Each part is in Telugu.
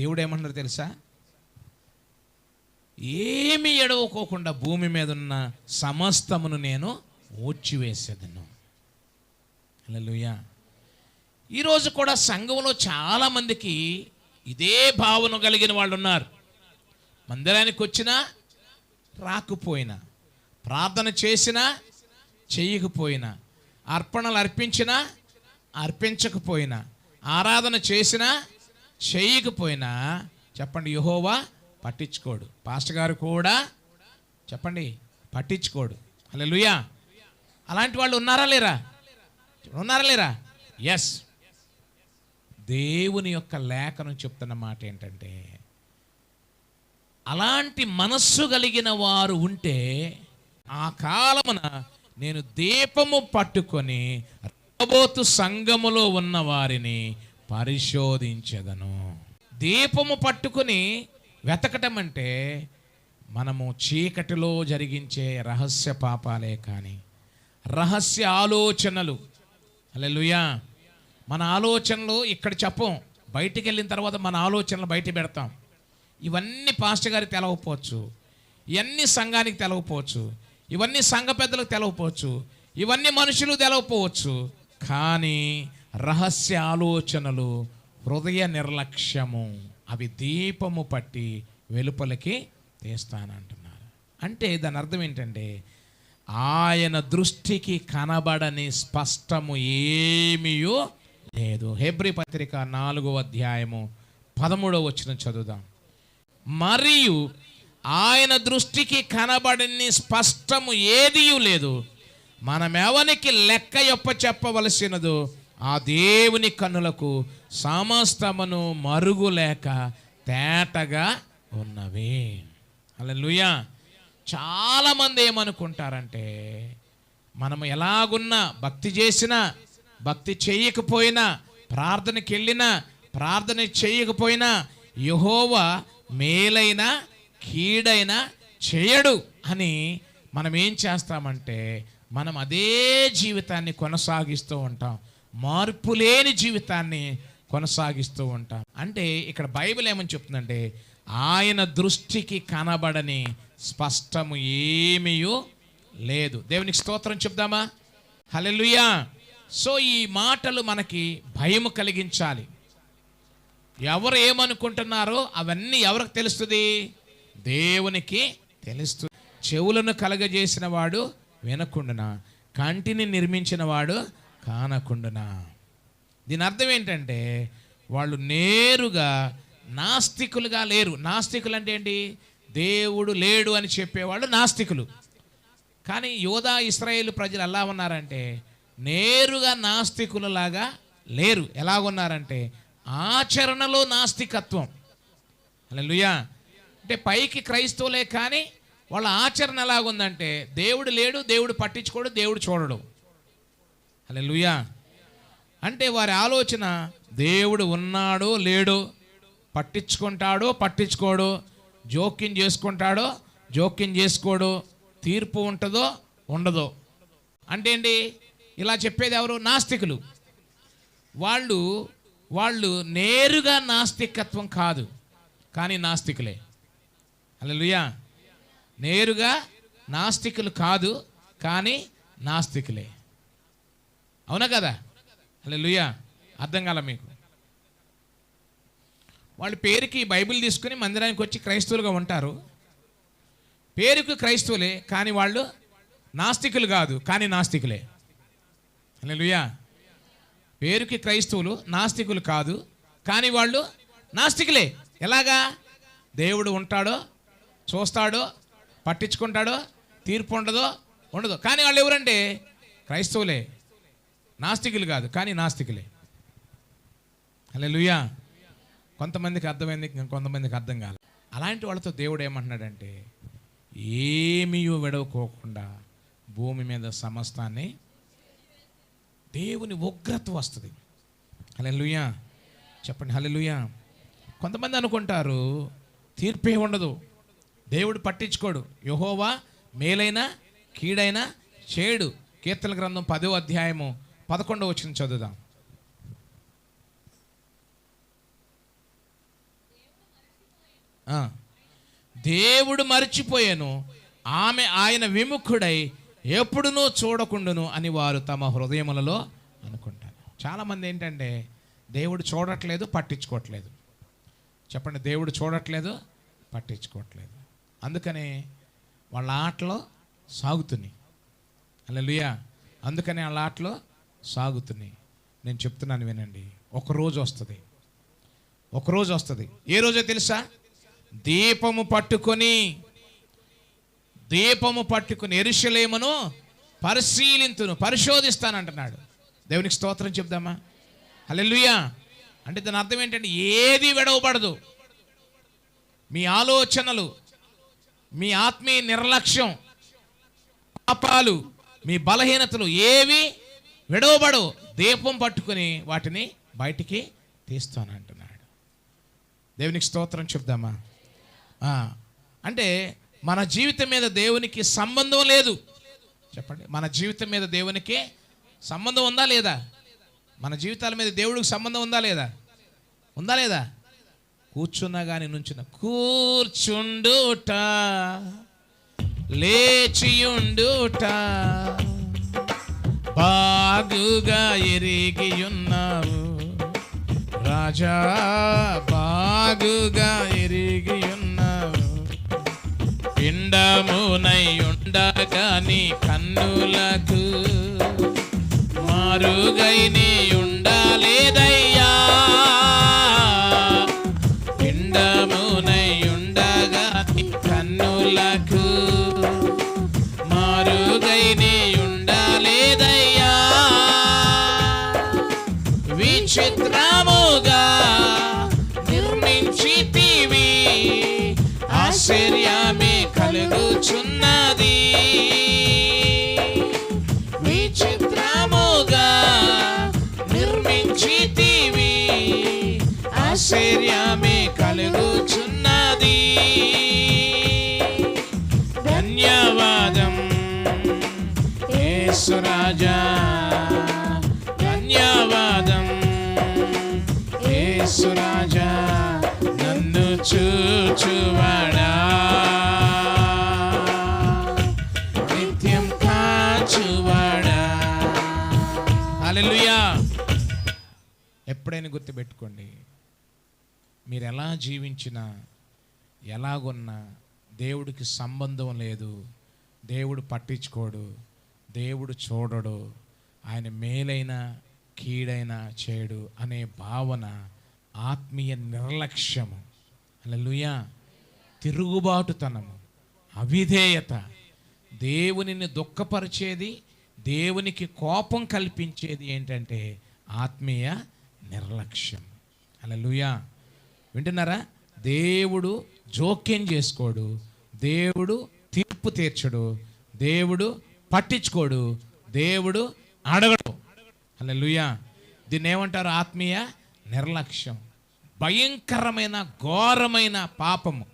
దేవుడు ఏమంటారు తెలుసా? ఏమి ఎడవకోకుండా భూమి మీద ఉన్న సమస్తమును నేను ఓడ్చివేసేదను హల్లెలూయా. ఈరోజు కూడా సంఘంలో చాలామందికి ఇదే భావన కలిగిన వాళ్ళు ఉన్నారు మందిరానికి వచ్చినా రాకపోయినా ప్రార్థన చేసినా చేయకపోయినా అర్పణలు అర్పించినా అర్పించకపోయినా ఆరాధన చేసినా చేయకపోయినా చెప్పండి యహోవా పట్టించుకోడు. పాస్టర్ గారు కూడా చెప్పండి పట్టించుకోడు. హల్లెలూయా. అలాంటి వాళ్ళు ఉన్నారా లేరా? ఉన్నారా లేరా? ఎస్ దేవుని యొక్క లేఖనం చెప్తున్న మాట ఏంటంటే అలాంటి మనస్సు కలిగిన వారు ఉంటే ఆ కాలమున నేను దీపము పట్టుకొని రాబోతు సంఘములో ఉన్న వారిని పరిశోధించదను. దీపము పట్టుకుని వెతకటం అంటే మనము చీకటిలో జరిగించే రహస్య పాపాలే కానీ రహస్య ఆలోచనలు. అలెలుయా మన ఆలోచనలు ఇక్కడ చెప్పం. బయటికి వెళ్ళిన తర్వాత మన ఆలోచనలు బయట పెడతాం. ఇవన్నీ పాస్టర్ గారికి తెలవపోవచ్చు ఇవన్నీ సంఘానికి తెలవపోవచ్చు ఇవన్నీ సంఘ పెద్దలకు తెలవపోవచ్చు ఇవన్నీ మనుషులు తెలవపోవచ్చు కానీ రహస్య ఆలోచనలు హృదయ నిర్లక్ష్యము అవి దీపము పట్టి వెలుపలికి తీస్తానంటున్నారు. అంటే దాని అర్థం ఏంటంటే ఆయన దృష్టికి కనబడని స్పష్టము ఏమీయో లేదు. హెబ్రి పత్రిక నాలుగో అధ్యాయము పదమూడవ వచ్చిన చదువుదాం. మరియు ఆయన దృష్టికి కనబడని స్పష్టము ఏదియూ లేదు. మనమెవనికి లెక్క యొక్క చెప్పవలసినదో ఆ దేవుని కన్నులకు సమస్తమును మరుగులేక తేటగా ఉన్నవి. అలా చాలామంది ఏమనుకుంటారంటే మనం ఎలాగున్నా భక్తి చేసినా భక్తి చేయకపోయినా ప్రార్థనకి వెళ్ళినా ప్రార్థన చేయకపోయినా యహోవా మేలైన కీడైన చేయడు అని మనం ఏం చేస్తామంటే మనం అదే జీవితాన్ని కొనసాగిస్తూ ఉంటాం. మార్పు లేని జీవితాన్ని కొనసాగిస్తూ ఉంటాం. అంటే ఇక్కడ బైబిల్ ఏమని చెప్తుందంటే ఆయన దృష్టికి కనబడని స్పష్టము ఏమీయూ లేదు. దేవునికి స్తోత్రం చెప్దామా? హలెలుయా సో ఈ మాటలు మనకి భయము కలిగించాలి. ఎవరు ఏమనుకుంటున్నారో అవన్నీ ఎవరికి తెలుస్తుంది? దేవునికి తెలుస్తుంది చెవులను కలగజేసిన వాడు వినకుండా కంటిని నిర్మించిన వాడు కానకుండునా. దీని అర్థం ఏంటంటే వాళ్ళు నేరుగా నాస్తికులుగా లేరు. నాస్తికులు అంటే ఏంటి? దేవుడు లేడు అని చెప్పేవాళ్ళు నాస్తికులు. కానీ యోధా ఇస్రాయేల్ ప్రజలు ఎలా ఉన్నారంటే నేరుగా నాస్తికులలాగా లేరు. ఎలాగున్నారంటే ఆచరణలో నాస్తికత్వం. అలా అంటే పైకి క్రైస్తవులే కానీ వాళ్ళ ఆచరణ ఎలాగుందంటే దేవుడు లేడు దేవుడు పట్టించుకోడు దేవుడు చూడడు. అలా అంటే వారి ఆలోచన దేవుడు ఉన్నాడో లేడో పట్టించుకుంటాడో పట్టించుకోడు జోక్యం చేసుకుంటాడో జోక్యం చేసుకోడు తీర్పు ఉంటుందో ఉండదో. అంటే ఏంటి? ఇలా చెప్పేది ఎవరు? నాస్తికులు. వాళ్ళు వాళ్ళు నేరుగా నాస్తికత్వం కాదు కానీ నాస్తికులే. అలలుయా నేరుగా నాస్తికులు కాదు కానీ నాస్తికులే. అవునా కదా? అలలుయా అర్థం కాల మీకు. వాళ్ళ పేరుకి బైబిల్ తీసుకుని మందిరానికి వచ్చి క్రైస్తవులుగా ఉంటారు. పేరుకు క్రైస్తవులే కానీ వాళ్ళు నాస్తికులు కాదు కానీ నాస్తికులే. హల్లెలూయా. పేరుకి క్రైస్తవులు నాస్తికులు కాదు కానీ వాళ్ళు నాస్తికులే. ఎలాగా? దేవుడు ఉంటాడో చూస్తాడో పట్టించుకుంటాడో తీర్పు ఉండదో ఉండదు. కానీ వాళ్ళు ఎవరంటే? క్రైస్తవులే. నాస్తికులు కాదు కానీ నాస్తికులే. హల్లెలూయా. కొంతమందికి అర్థమైంది కొంతమందికి అర్థం కాదు అలాంటి వాళ్ళతో దేవుడు ఏమంటున్నాడంటే ఏమీ విడవకోకుండా భూమి మీద సమస్తాన్ని దేవుని ఉగ్రత వస్తుంది. హల్లెలూయా. చెప్పండి హల్లెలూయా. కొంతమంది అనుకుంటారు తీర్పే ఉండదు. దేవుడు పట్టించుకోడు. యహోవా మేలైన కీడైనా చేడు. కీర్తన గ్రంథం పదో అధ్యాయము పదకొండవ వచ్చిన చదువుదాం. దేవుడు మర్చిపోయాను ఆమె ఆయన విముఖుడై ఎప్పుడునూ చూడకుండును అని వారు తమ హృదయములలో అనుకుంటారు. చాలామంది ఏంటంటే దేవుడు చూడట్లేదు పట్టించుకోవట్లేదు. చెప్పండి దేవుడు చూడట్లేదు పట్టించుకోవట్లేదు. అందుకని వాళ్ళ ఆటలో సాగుతున్నాయి. అలా అందుకని వాళ్ళ ఆటలో సాగుతున్నాయి. నేను చెప్తున్నాను వినండి. ఒక రోజు వస్తుంది. ఒక రోజు వస్తుంది. ఏ రోజో తెలుసా? దీపము పట్టుకొని దీపము పట్టుకుని ఎరుషలేమును పరిశీలింతును పరిశోధిస్తానంటున్నాడు. దేవునికి స్తోత్రం చెప్దామా? హల్లెలూయా. అంటే దాని అర్థం ఏంటంటే ఏది విడవబడదు. మీ ఆలోచనలు మీ ఆత్మీయ నిర్లక్ష్యం పాపాలు మీ బలహీనతలు ఏవి విడవబడు దీపం పట్టుకుని వాటిని బయటికి తీస్తానంటున్నాడు దేవునికి స్తోత్రం చెప్దామా? అంటే మన జీవితం మీద దేవునికి సంబంధం లేదు. చెప్పండి మన జీవితం మీద దేవునికి సంబంధం ఉందా లేదా? మన జీవితాల మీద దేవుడికి సంబంధం ఉందా లేదా? ఉందా లేదా? కూర్చున్నా కానీ నుంచున్న. కూర్చుండుట లేచియుండుట. బాగుగా ఎరిగి ఉన్నావు రాజా బాగుగా ఎరిగి ఉన్నావు పిండమునై ఉండగా నీ కన్నులకు మారుగై నీ ఉండాలేదయ్యా. చూచువాడా? నిత్యం కాచువాడా? హల్లెలూయా. ఎప్పుడైనా గుర్తుపెట్టుకోండి మీరు ఎలా జీవించినా ఎలాగున్నా దేవుడికి సంబంధం లేదు దేవుడు పట్టించుకోడు దేవుడు చూడడు ఆయన మేలైన కీడైన చేయడు అనే భావన ఆత్మీయ నిర్లక్ష్యము. అలలుయా తిరుగుబాటుతనము అవిధేయత. దేవునిని దుఃఖపరిచేది దేవునికి కోపం కల్పించేది ఏంటంటే ఆత్మీయ నిర్లక్ష్యం. అలలుయా వింటున్నారా? దేవుడు జోక్యం చేసుకోడు దేవుడు తీర్పు తీర్చడు దేవుడు పట్టించుకోడు దేవుడు అడగడు. అలలుయా దీన్ని ఏమంటారు ఆత్మీయ నిర్లక్ష్యం. భయంకరమైన ఘోరమైన పాపము.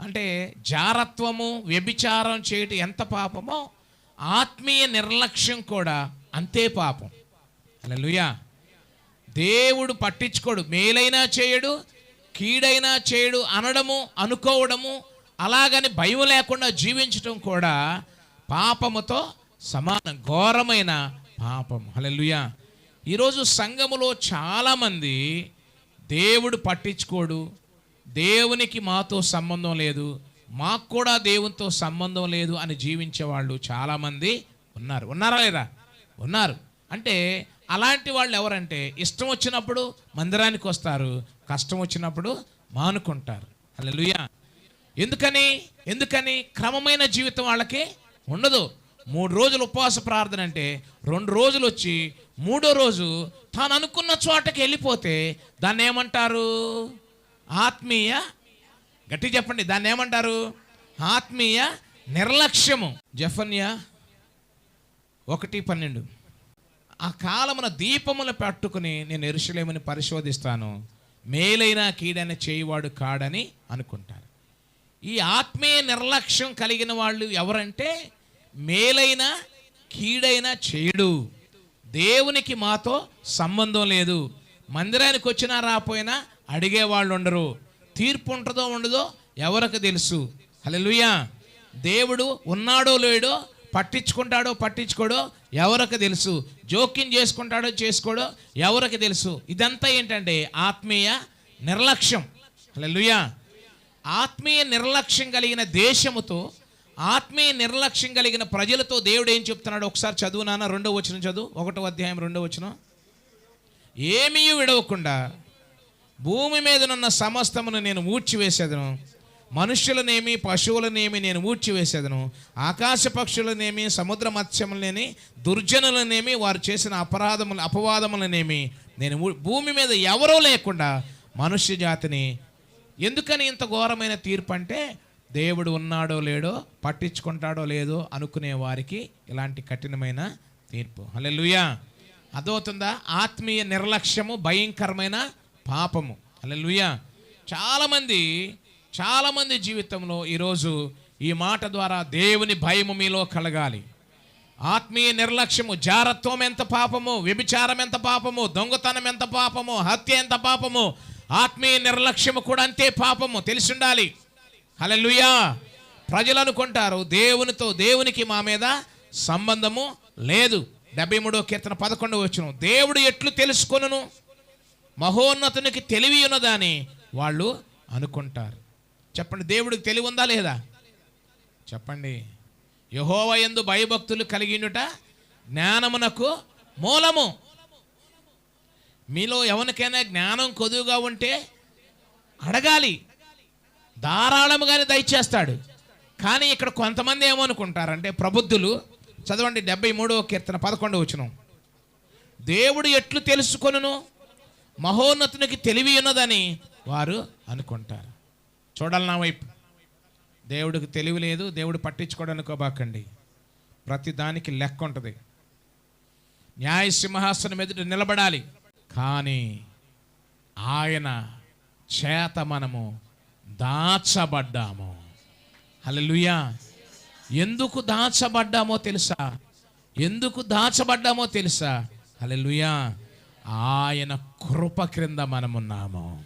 అంటే జారత్వము వ్యభిచారం చేయటం ఎంత పాపమో ఆత్మీయ నిర్లక్ష్యం కూడా అంతే పాపం. అలలుయా దేవుడు పట్టించుకోడు. మేలైనా చేయడు కీడైనా చేయడు అనడము అనుకోవడము అలాగని భయం లేకుండా జీవించటం కూడా పాపముతో సమానం ఘోరమైన పాపం. హల్లెలూయా. ఈరోజు సంఘములో చాలామంది దేవుడు పట్టించుకోడు. దేవునికి మాతో సంబంధం లేదు. మాకు కూడా దేవునితో సంబంధం లేదు అని జీవించే వాళ్ళు చాలామంది ఉన్నారు. ఉన్నారా లేదా? ఉన్నారు. అంటే అలాంటి వాళ్ళు ఎవరంటే ఇష్టం వచ్చినప్పుడు మందిరానికి వస్తారు కష్టం వచ్చినప్పుడు మానుకుంటారు. హల్లెలూయా. ఎందుకని? ఎందుకని? క్రమమైన జీవితం వాళ్ళకి ఉండదు. మూడు రోజులు ఉపవాస ప్రార్థన అంటే రెండు రోజులు వచ్చి మూడో రోజు తాను అనుకున్న చోటకి వెళ్ళిపోతే దాన్ని ఏమంటారు? ఆత్మీయ గట్టి చెప్పండి. దాన్ని ఏమంటారు? ఆత్మీయ నిర్లక్ష్యము. జఫన్య ఒకటి పన్నెండు. ఆ కాలమున దీపములు పట్టుకుని నేను ఎరుసలేమని పరిశోధిస్తాను. మేలైన కీడైన చేయువాడు కాడని అనుకుంటారు ఈ ఆత్మీయ నిర్లక్ష్యం కలిగిన వాళ్ళు ఎవరంటే మేలైన కీడైన చేయుడు. దేవునికి మాతో సంబంధం లేదు. మందిరానికి వచ్చినా రాపోయినా అడిగే వాళ్ళు ఉండరు. తీర్పు ఉంటుందో ఉండదో ఎవరికి తెలుసు. హల్లెలూయా. దేవుడు ఉన్నాడో లేడో పట్టించుకుంటాడో పట్టించుకోడో ఎవరికి తెలుసు. జోక్యం చేసుకుంటాడో చేసుకోడో ఎవరికి తెలుసు. ఇదంతా ఏంటంటే ఆత్మీయ నిర్లక్ష్యం. హల్లెలూయా. ఆత్మీయ నిర్లక్ష్యం కలిగిన దేశముతో ఆత్మీయ నిర్లక్ష్యం కలిగిన ప్రజలతో దేవుడు ఏం చెప్తున్నాడు ఒకసారి చదువు నాన్న రెండో వచనం చదువు. ఒకటో అధ్యాయం రెండో వచనం. ఏమీ విడవకుండా భూమి మీదనున్న సమస్తమును నేను ఊడ్చివేసేదను మనుష్యులనేమి పశువులనేమి నేను ఊడ్చివేసేదను ఆకాశ పక్షులనేమి సముద్ర మత్స్యములనేమి దుర్జనులనేమి వారు చేసిన అపరాధములు అపవాదములనేమి నేను భూమి మీద ఎవరూ లేకుండా మనుష్య జాతిని ఎందుకని ఇంత ఘోరమైన తీర్పు అంటే దేవుడు ఉన్నాడో లేడో పట్టించుకుంటాడో లేదో అనుకునే వారికి ఇలాంటి కఠినమైన తీర్పు. హల్లెలూయా. అదవుతుందా? ఆత్మీయ నిర్లక్ష్యము భయంకరమైన పాపము. హల్లెలూయా. చాలామంది చాలామంది జీవితంలో ఈరోజు ఈ మాట ద్వారా దేవుని భయము మీలో కలగాలి. ఆత్మీయ నిర్లక్ష్యము జారత్వం ఎంత పాపము వ్యభిచారం ఎంత పాపము దొంగతనం ఎంత పాపము హత్య ఎంత పాపము ఆత్మీయ నిర్లక్ష్యము కూడా అంతే పాపము తెలిసి ఉండాలి హల్లెలూయా. ప్రజలు అనుకుంటారు దేవునితో దేవునికి మా మీద సంబంధము లేదు. డెబ్బై మూడో కీర్తన పదకొండు వచ్చును దేవుడు ఎట్లు తెలుసుకొనును? మహోన్నతునికి తెలివి ఉన్నదని వాళ్ళు అనుకుంటారు. చెప్పండి దేవుడికి తెలివి ఉందా లేదా? చెప్పండి. యహోవ ఎందు భయభక్తులు కలిగినట జ్ఞానమునకు మూలము. మీలో ఎవరికైనా జ్ఞానం కొదువుగా ఉంటే అడగాలి. ధారాళముగానే దయచేస్తాడు. కానీ ఇక్కడ కొంతమంది ఏమనుకుంటారంటే ప్రబుద్ధులు చదవండి డెబ్బై మూడవ కీర్తన పదకొండు వచనం. దేవుడు ఎట్లు తెలుసుకొనును? మహోన్నతునికి తెలివి ఉన్నదని వారు అనుకుంటారు. చూడాలి నా వైపు. దేవుడికి తెలివి లేదు దేవుడు పట్టించుకోవడానికోబాకండి ప్రతి దానికి లెక్క ఉంటుంది. న్యాయ సింహాసనం ఎదుట నిలబడాలి. కానీ ఆయన చేత మనము దాచబడ్డాము. హలలుయా ఎందుకు దాచబడ్డామో తెలుసా? ఎందుకు దాచబడ్డామో తెలుసా? హలలుయా ఆయన కృప క్రింద మనమున్నాము.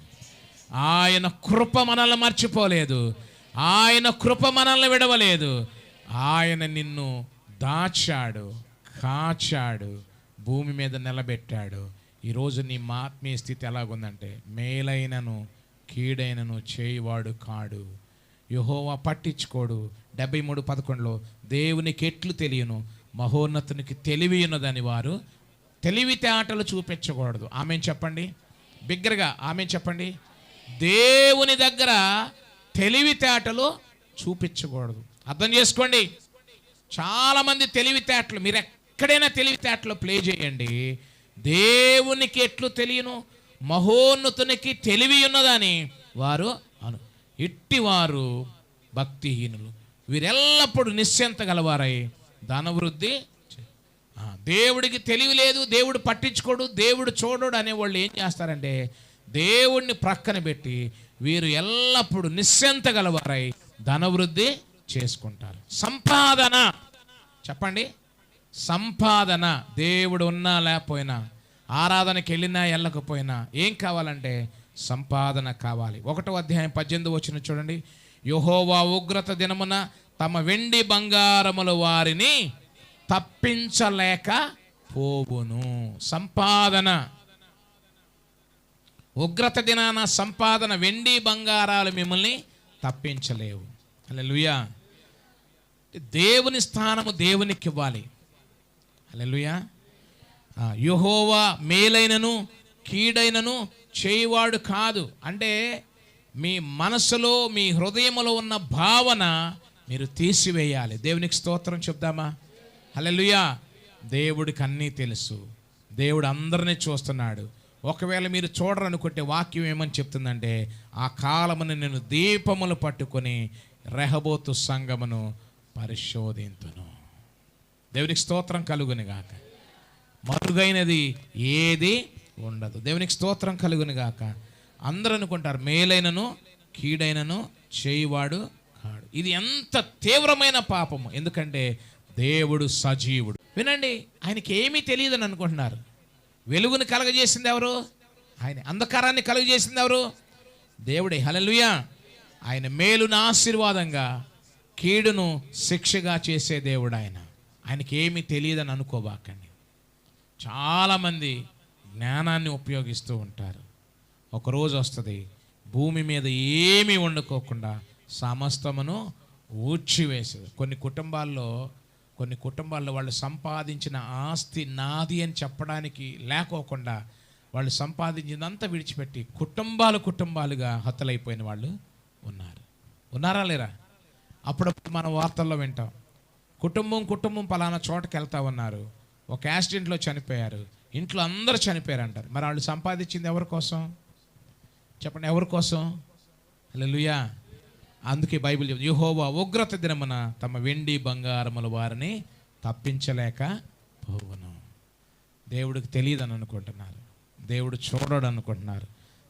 ఆయన కృప మనల్ని మర్చిపోలేదు. ఆయన కృప మనల్ని విడవలేదు. ఆయన నిన్ను దాచాడు కాచాడు భూమి మీద నిలబెట్టాడు. ఈరోజు నీ మాత్మీయ స్థితి ఎలాగుందంటే మేలైనను కీడైనను చేయివాడు కాడు. యహోవా పట్టించుకోడు. డెబ్బై మూడు పదకొండులో దేవునికి ఎట్లు తెలియను? మహోన్నతునికి తెలివి ఉన్నదని వారు తెలివితేటలు చూపించకూడదు. ఆమె చెప్పండి? బిగ్గరగా ఆమె చెప్పండి? దేవుని దగ్గర తెలివితేటలు చూపించకూడదు. అర్థం చేసుకోండి. చాలామంది తెలివితేటలు మీరు ఎక్కడైనా తెలివితేటలు ప్లే చేయండి. దేవునికి ఎట్లు తెలియను? మహోన్నతునికి తెలివి ఉన్నదని వారు అను ఇట్టివారు భక్తిహీనులు. వీరెల్లప్పుడూ నిశ్చింత గలవారై ధనవృద్ధి చే- దేవుడికి తెలివి లేదు దేవుడు పట్టించుకోడు దేవుడు చూడడు అనే వాళ్ళు ఏం చేస్తారంటే దేవుడిని ప్రక్కన పెట్టి వీరు ఎల్లప్పుడూ నిశ్చింత గలవారై ధనవృద్ధి చేసుకుంటారు. సంపాదన. చెప్పండి. సంపాదన. దేవుడు ఉన్నా లేకపోయినా ఆరాధనకి వెళ్ళినా వెళ్ళకపోయినా ఏం కావాలంటే సంపాదన కావాలి. ఒకటో అధ్యాయం పద్దెనిమిది వచ్చిన చూడండి. యహోవా ఉగ్రత దినమున తమ వెండి బంగారములు వారిని తప్పించలేక పోవును. సంపాదన. ఉగ్రత దినాన సంపాదన వెండి బంగారాలు మిమ్మల్ని తప్పించలేవు. అలా దేవుని స్థానము దేవునికి ఇవ్వాలి అలెలుయా యుహోవా మేలైనను కీడైనను చేయువాడు కాదు. అంటే మీ మనసులో మీ హృదయములో ఉన్న భావన మీరు తీసివేయాలి. దేవునికి స్తోత్రం చెప్దామా? హలెలుయా దేవుడికి అన్నీ తెలుసు. దేవుడు అందరినీ చూస్తున్నాడు. ఒకవేళ మీరు చూడరనుకుంటే వాక్యం ఏమని చెప్తుందంటే ఆ కాలమును నేను దీపములు పట్టుకొని రెహబోతు సంగమును పరిశోధింతును. దేవునికి స్తోత్రం కలుగుని గాక మరుగైనది ఏది ఉండదు. దేవునికి స్తోత్రం కలుగుని గాక. అందరూ అనుకుంటారు మేలైనను కీడైనను చేయువాడు కాడు. ఇది ఎంత తీవ్రమైన పాపము. ఎందుకంటే దేవుడు సజీవుడు. వినండి ఆయనకి ఏమీ తెలియదని అనుకుంటున్నారు. వెలుగుని కలగజేసింది ఎవరు? ఆయన అంధకారాన్ని కలుగజేసింది ఎవరు? దేవుడే. హలలుయా ఆయన మేలును ఆశీర్వాదంగా కీడును శిక్షగా చేసే దేవుడు ఆయన. ఆయనకి ఏమీ తెలియదని అనుకోబాకండి. చాలామంది జ్ఞానాన్ని ఉపయోగిస్తూ ఉంటారు. ఒకరోజు వస్తుంది భూమి మీద ఏమీ వండుకోకుండా సమస్తమును ఊడ్చివేసేది. కొన్ని కుటుంబాల్లో కొన్ని కుటుంబాల్లో వాళ్ళు సంపాదించిన ఆస్తి నాది అని చెప్పడానికి లేకోకుండా వాళ్ళు సంపాదించిందంతా విడిచిపెట్టి కుటుంబాలు కుటుంబాలుగా హతలైపోయిన వాళ్ళు ఉన్నారు. ఉన్నారా లేరా? అప్పుడప్పుడు మనం వార్తల్లో వింటాం కుటుంబం కుటుంబం పలానా చోటకి వెళ్తా ఉన్నారు ఒక యాక్సిడెంట్లో చనిపోయారు. ఇంట్లో అందరూ చనిపోయారు అంటారు మరి వాళ్ళు సంపాదించింది ఎవరి కోసం? చెప్పండి ఎవరి కోసం? హల్లెలూయా. అందుకే బైబిల్ చెప్తుంది యుహోవా ఉగ్రత దినమున తమ వెండి బంగారముల వారిని తప్పించలేక పోవును. దేవుడికి తెలియదని అనుకుంటున్నారు. దేవుడు చూడడు అనుకుంటున్నారు.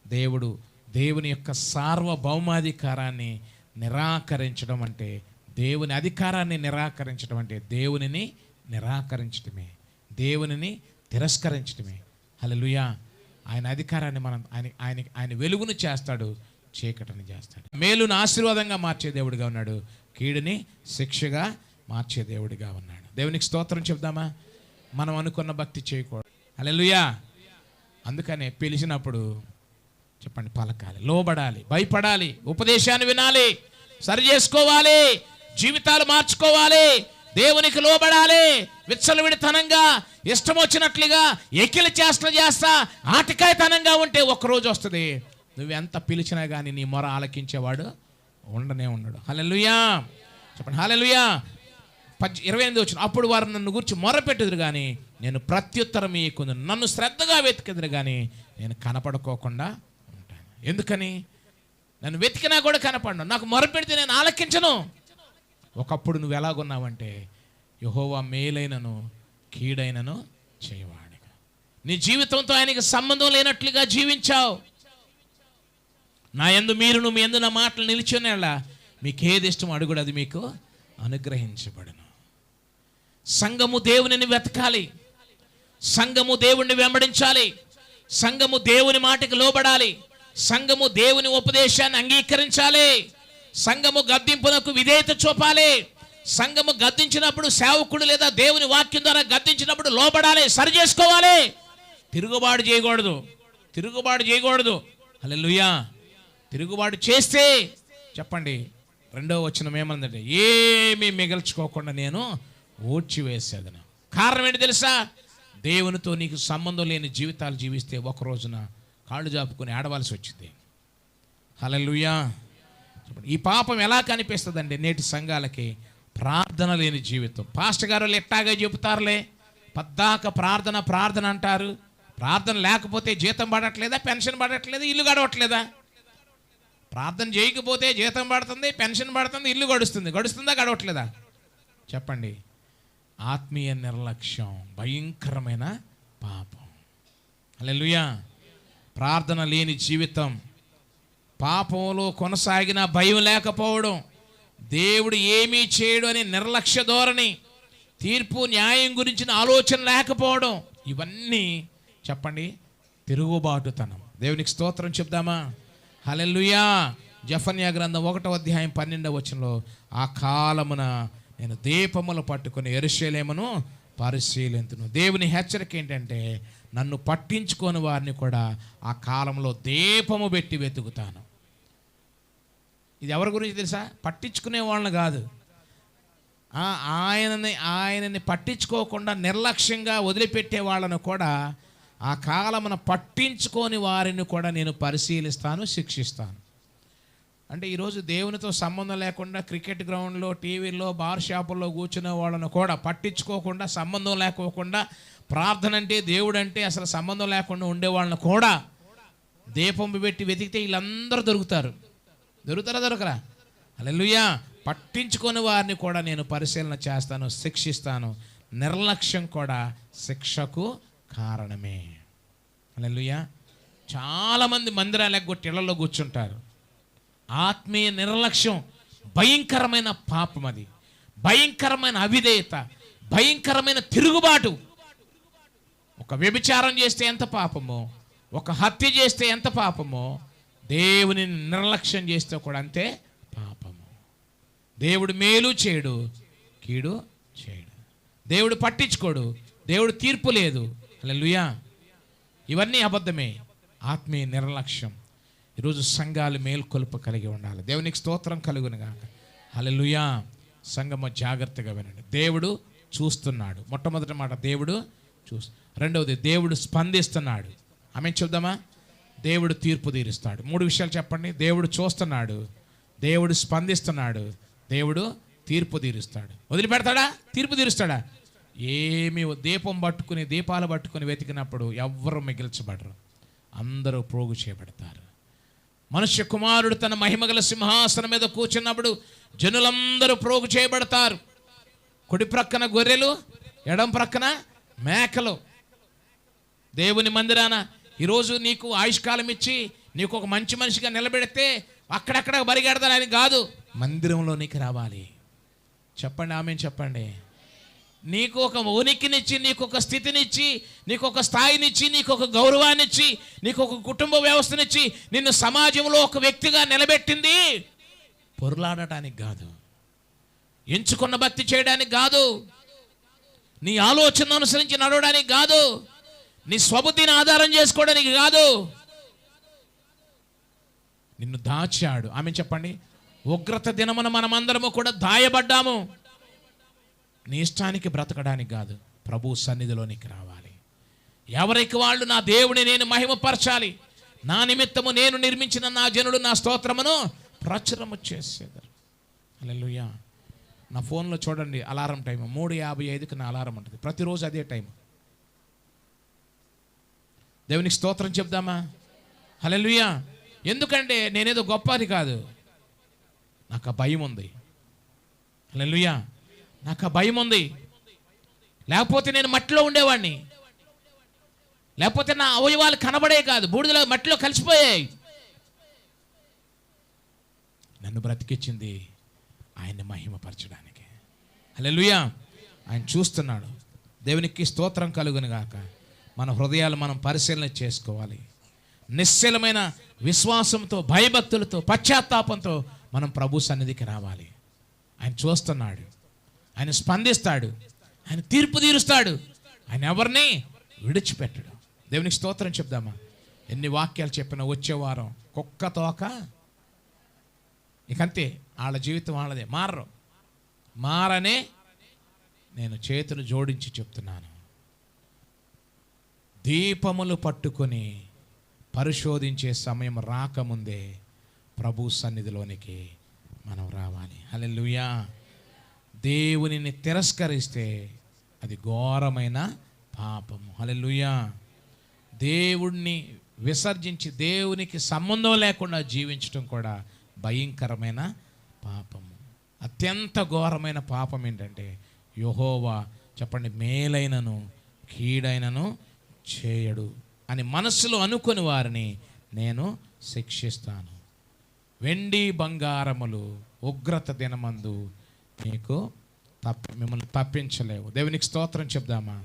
దేవుడు దేవుని యొక్క సార్వభౌమాధికారాన్ని నిరాకరించడం అంటే దేవుని అధికారాన్ని నిరాకరించడం అంటే దేవునిని నిరాకరించడమే దేవునిని తిరస్కరించడమే. హలలుయా ఆయన అధికారాన్ని మనం ఆయన ఆయన ఆయన వెలుగును చేస్తాడు చీకటిని చేస్తాడు. మేలును ఆశీర్వాదంగా మార్చే దేవుడిగా ఉన్నాడు. కీడుని శిక్షగా మార్చే దేవుడిగా ఉన్నాడు. దేవునికి స్తోత్రం చెప్దామా మనం అనుకున్న భక్తి చేయకూడదు. అలెలుయా అందుకనే పిలిచినప్పుడు చెప్పండి పలకాలి లోబడాలి భయపడాలి ఉపదేశాన్ని వినాలి సరి చేసుకోవాలి జీవితాలు మార్చుకోవాలి దేవునికి లోబడాలి. విచ్చలవిడితనంగా ఇష్టం వచ్చినట్లుగా ఎకిలి చేష్టలు చేస్తా ఆటకాయతనంగా ఉంటే ఒక్కరోజు వస్తుంది. నువ్వెంత పిలిచినా కానీ నీ మొర ఆలకించేవాడు ఉండనే ఉన్నాడు హలెలుయా చెప్పండి హలెలుయా పద్ ఇరవై ఎనిమిది వచ్చిన అప్పుడు వారు నన్ను గురించి మొరపెట్టుదురు కానీ నేను ప్రత్యుత్తరం ఇయ్యకుందు నన్ను శ్రద్ధగా వెతికెదురు కానీ నేను కనపడుకోకుండా ఉంటాను. ఎందుకని? నన్ను వెతికినా కూడా కనపడను. నాకు మొరపెడితే నేను ఆలకించను. ఒకప్పుడు నువ్వు ఎలాగున్నావంటే యహోవా మేలైనను కీడైనను చేయవాడిగా నీ జీవితంతో ఆయనకి సంబంధం లేనట్లుగా జీవించావు. నా ఎందు మీరును మీ ఎందు నా మాటలు నిలిచినేలా మీకు ఏది ఇష్టం అడుగుడు అది మీకు అనుగ్రహించబడను. సంఘము దేవునిని వెతకాలి. సంఘము దేవుణ్ణి వెంబడించాలి. సంఘము దేవుని మాటకి లోబడాలి. సంఘము దేవుని ఉపదేశాన్ని అంగీకరించాలి. సంఘము గద్దింపునకు విధేయత చూపాలి. సంఘము గద్దించినప్పుడు సేవకుడు లేదా దేవుని వాక్యం ద్వారా గద్దించినప్పుడు లోపడాలి సరి చేసుకోవాలి. తిరుగుబాటు చేయకూడదు. తిరుగుబాటు చేయకూడదు. హల్లెలూయా. తిరుగుబాటు చేస్తే చెప్పండి రెండో వచ్చిన ఏమందంటే ఏమీ మిగల్చుకోకుండా నేను ఊడ్చివేసేదను కారణం ఏంటి తెలుసా? దేవునితో నీకు సంబంధం లేని జీవితాలు జీవిస్తే ఒక రోజున కాళ్ళు జాపుకొని ఆడవలసి వచ్చింది. హల్లెలూయా. ఈ పాపం ఎలా కనిపిస్తుందండి? నేటి సంఘాలకి ప్రార్థన లేని జీవితం. పాస్టర్ గారు ఎట్టాగా చెబుతారులే? పద్దాక ప్రార్థన ప్రార్థన అంటారు. ప్రార్థన లేకపోతే జీతం పడట్లేదా? పెన్షన్ పడట్లేదా? ఇల్లు గడవట్లేదా? ప్రార్థన చేయకపోతే జీతం పడుతుంది పెన్షన్ పడుతుంది ఇల్లు గడుస్తుంది. గడుస్తుందా గడవట్లేదా? చెప్పండి. ఆత్మీయ నిర్లక్ష్యం భయంకరమైన పాపం. అల్లెలుయా ప్రార్థన లేని జీవితం. పాపంలో కొనసాగిన భయం లేకపోవడం దేవుడు ఏమీ చేయడు అని నిర్లక్ష్య ధోరణి తీర్పు న్యాయం గురించిన ఆలోచన లేకపోవడం ఇవన్నీ చెప్పండి తిరుగుబాటుతనం. దేవునికి స్తోత్రం చెప్దామా? హలెల్లుయా. జఫన్యా గ్రంథం ఒకటో అధ్యాయం పన్నెండవ వచనంలో ఆ కాలమున నేను దీపములు పట్టుకుని ఎరుషలేమును పరిశీలింతును. దేవుని హెచ్చరిక ఏంటంటే నన్ను పట్టించుకొని వారిని కూడా ఆ కాలంలో దీపము పెట్టి వెతుకుతాను. ఇది ఎవరి గురించి తెలుసా? పట్టించుకునే వాళ్ళని కాదు. ఆయనని ఆయనని పట్టించుకోకుండా నిర్లక్ష్యంగా వదిలిపెట్టే వాళ్ళను కూడా ఆ కాలమున పట్టించుకోని వారిని కూడా నేను పరిశీలిస్తాను శిక్షిస్తాను. అంటే ఈరోజు దేవునితో సంబంధం లేకుండా క్రికెట్ గ్రౌండ్లో టీవీల్లో బార్ షాపుల్లో కూర్చునే వాళ్ళను కూడా పట్టించుకోకుండా సంబంధం లేకోకుండా ప్రార్థన అంటే దేవుడు అంటే అసలు సంబంధం లేకుండా ఉండే వాళ్ళని కూడా దీపం పెట్టి వెతికితే వీళ్ళందరూ దొరుకుతారు. దొరుకుతారా దొరకరా? అలెలుయా పట్టించుకొని వారిని కూడా నేను పరిశీలన చేస్తాను శిక్షిస్తాను. నిర్లక్ష్యం కూడా శిక్షకు కారణమే. అలెలుయా చాలామంది మందిరాలు ఎగ్గొట్టి ఇళ్ళలో కూర్చుంటారు. ఆత్మీయ నిర్లక్ష్యం భయంకరమైన పాపం అది. భయంకరమైన అవిధేయత భయంకరమైన తిరుగుబాటు. ఒక వ్యభిచారం చేస్తే ఎంత పాపమో ఒక హత్య చేస్తే ఎంత పాపమో దేవుని నిర్లక్ష్యం చేస్తే కూడా అంతే పాపము. దేవుడు మేలు చేయడు కీడు చేయడు. దేవుడు పట్టించుకోడు దేవుడు తీర్పు లేదు. అలా లుయా ఇవన్నీ అబద్ధమే. ఆత్మీయ నిర్లక్ష్యం. ఈరోజు సంఘాలు మేల్కొలుపు కలిగి ఉండాలి. దేవునికి స్తోత్రం కలుగునుగాక అలా లుయా సంఘము జాగ్రత్తగా వినండి. దేవుడు చూస్తున్నాడు. మొట్టమొదటి మాట దేవుడు చూస్తు రెండవది దేవుడు స్పందిస్తున్నాడు. ఆమె చూద్దామా దేవుడు తీర్పు తీరుస్తాడు. మూడు విషయాలు చెప్పండి. దేవుడు చూస్తున్నాడు. దేవుడు స్పందిస్తున్నాడు. దేవుడు తీర్పు తీరుస్తాడు. వదిలిపెడతాడా? తీర్పు తీరుస్తాడా? ఏమి దీపం పట్టుకుని దీపాలు పట్టుకుని వెతికినప్పుడు ఎవ్వరు మిగిల్చబడరు. అందరూ ప్రోగు చేయబడతారు. మనుష్య కుమారుడు తన మహిమగల సింహాసనం మీద కూర్చున్నప్పుడు జనులందరూ ప్రోగు చేయబడతారు. కుడి ప్రక్కన గొర్రెలు ఎడం ప్రక్కన మేకలు. దేవుని మందిరాన ఈరోజు నీకు ఆయుష్కాలం ఇచ్చి నీకు ఒక మంచి మనిషిగా నిలబెడితే అక్కడక్కడ బరిగెడతానని కాదు మందిరంలోనికి రావాలి. చెప్పండి ఆమె చెప్పండి. నీకు ఒక ఉనికినిచ్చి నీకు ఒక స్థితినిచ్చి నీకు ఒక స్థాయినిచ్చి నీకు ఒక గౌరవాన్నిచ్చి నీకు ఒక కుటుంబ వ్యవస్థనిచ్చి నిన్ను సమాజంలో ఒక వ్యక్తిగా నిలబెట్టింది పొరులాడటానికి కాదు ఎంచుకున్న భక్తి చేయడానికి కాదు నీ ఆలోచన అనుసరించి నడవడానికి కాదు నీ స్వబుద్ధిని ఆధారం చేసుకోవడానికి కాదు. నిన్ను దాచాడు. ఆమె చెప్పండి? ఉగ్రత దినమున మనమందరము కూడా దాయబడ్డాము. నీ ఇష్టానికి బ్రతకడానికి కాదు ప్రభు సన్నిధిలోనికి రావాలి. ఎవరికి వాళ్ళు నా దేవుని నేను మహిమపరచాలి నా నిమిత్తము నేను నిర్మించిన నా జనుడు నా స్తోత్రమును ప్రచురము చేసేదారు. అలా నా ఫోన్లో చూడండి అలారం టైం మూడు యాభై ఐదుకి నా అలారం ఉంటుంది. ప్రతిరోజు అదే టైం దేవునికి స్తోత్రం చెప్దామా? హలెలుయా ఎందుకంటే నేనేదో గొప్ప కాదు. నాకు ఆ భయం ఉంది. హలెలుయా నాకు ఆ భయం ఉంది. లేకపోతే నేను మట్టిలో ఉండేవాడిని. లేకపోతే నా అవయవాలు కనబడే కాదు. బూడిదలో మట్టిలో కలిసిపోయాయి. నన్ను బ్రతికించింది ఆయన్ని మహిమపరచడానికి. హల్లెలూయా. ఆయన చూస్తున్నాడు. దేవునికి స్తోత్రం కలుగును గాక మన హృదయాలు మనం పరిశీలన చేసుకోవాలి. నిశ్చలమైన విశ్వాసంతో భయభక్తులతో పశ్చాత్తాపంతో మనం ప్రభు సన్నిధికి రావాలి. ఆయన చూస్తున్నాడు. ఆయన స్పందిస్తాడు. ఆయన తీర్పు తీరుస్తాడు. ఆయన ఎవరిని? విడిచిపెట్టడు. దేవునికి స్తోత్రం చెప్దామా? ఎన్ని వాక్యాలు చెప్పినా వచ్చే వారం కుక్క తోక. ఇకంతే వాళ్ళ జీవితం వాళ్ళదే. మారరు. మారనే నేను చేతులు జోడించి చెప్తున్నాను. దీపములు పట్టుకొని పరిశోధించే సమయం రాకముందే ప్రభు సన్నిధిలోనికి మనం రావాలి. హల్లెలూయా. దేవునిని తిరస్కరిస్తే అది ఘోరమైన పాపము. హల్లెలూయా. దేవుణ్ణి విసర్జించి దేవునికి సంబంధం లేకుండా జీవించడం కూడా భయంకరమైన పాపము. అత్యంత ఘోరమైన పాపం ఏంటంటే యహోవా చెప్పండి మేలైనను కీడైనను చేయడు అని మనస్సులో అనుకుని వారిని నేను శిక్షిస్తాను. వెండి బంగారములు ఉగ్రత దినమందు మీకు తప్ప మిమ్మల్ని తప్పించలేవు. దేవునికి స్తోత్రం చెప్దామా?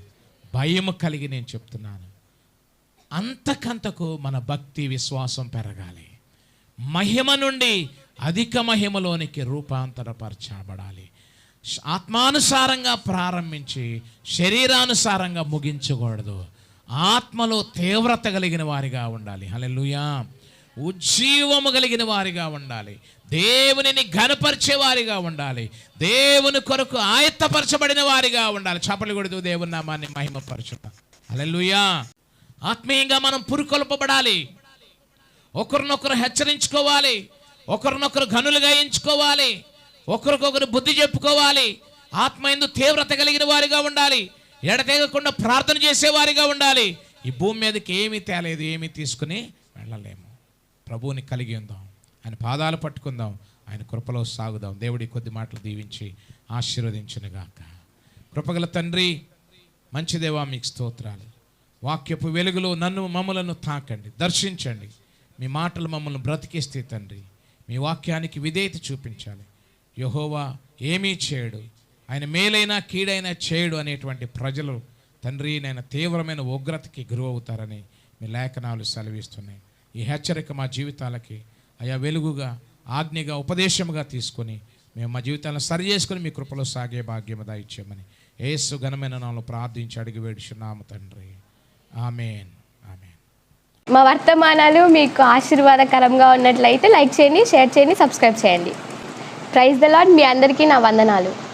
భయం కలిగి నేను చెప్తున్నాను. అంతకంతకు మన భక్తి విశ్వాసం పెరగాలి. మహిమ నుండి అధిక మహిమలోనికి రూపాంతరపరచబడాలి. ఆత్మానుసారంగా ప్రారంభించి శరీరానుసారంగా ముగించకూడదు. ఆత్మలో తీవ్రత కలిగిన వారిగా ఉండాలి. హలెలుయా ఉజ్జీవము కలిగిన వారిగా ఉండాలి. దేవునిని ఘనపరిచే వారిగా ఉండాలి. దేవుని కొరకు ఆయత్తపరచబడిన వారిగా ఉండాలి. చపలి కొడుతూ దేవుని నామాన్ని మహిమపరచుట. అలెలుయా ఆత్మీయంగా మనం పురుకొల్పబడాలి. ఒకరినొకరు హెచ్చరించుకోవాలి. ఒకరినొకరు ఘనులుగా ఎంచుకోవాలి. ఒకరికొకరు బుద్ధి చెప్పుకోవాలి. ఆత్మ ఎందు తీవ్రత కలిగిన వారిగా ఉండాలి. ఎడతెగకుండా ప్రార్థన చేసేవారిగా ఉండాలి. ఈ భూమి మీదకి ఏమీ తేలేదు ఏమీ తీసుకుని వెళ్ళలేము. ప్రభువుని కలిగి ఉందాం. ఆయన పాదాలు పట్టుకుందాం. ఆయన కృపలో సాగుదాం. దేవుడి కొద్ది మాటలు దీవించి ఆశీర్వదించునుగాక. కృపగల తండ్రి మంచిదేవా మీకు స్తోత్రాలు. వాక్యపు వెలుగులో నన్ను మమ్మలను తాకండి. దర్శించండి. మీ మాటలు మమ్మల్ని బ్రతికిస్తే తండ్రి. మీ వాక్యానికి విధేయత చూపించాలి. యహోవా ఏమీ చేయడు. ఆయన మేలైనా కీడైనా చేయడు అనేటువంటి ప్రజలు తండ్రి నేను తీవ్రమైన ఉగ్రతకి గురవుతారని మీ లేఖనాలు సెలవిస్తున్నాయి. ఈ హెచ్చరిక మా జీవితాలకి అయా వెలుగుగా ఆజ్ఞగా ఉపదేశముగా తీసుకొని మేము మా జీవితాలను సరి చేసుకుని మీ కృపలో సాగే భాగ్యము దాయిచ్చామని ఏసు ఘనమైన నాలో ప్రార్థించి అడిగి వేడుచున్నాము తండ్రి. ఆమెన్. ఆమెన్. మా వర్తమానాలు మీకు ఆశీర్వాదకరంగా ఉన్నట్లయితే లైక్ చేయండి షేర్ చేయండి సబ్స్క్రైబ్ చేయండి. ప్రైజ్ ద లాడ్ మీ అందరికీ నా వందనాలు.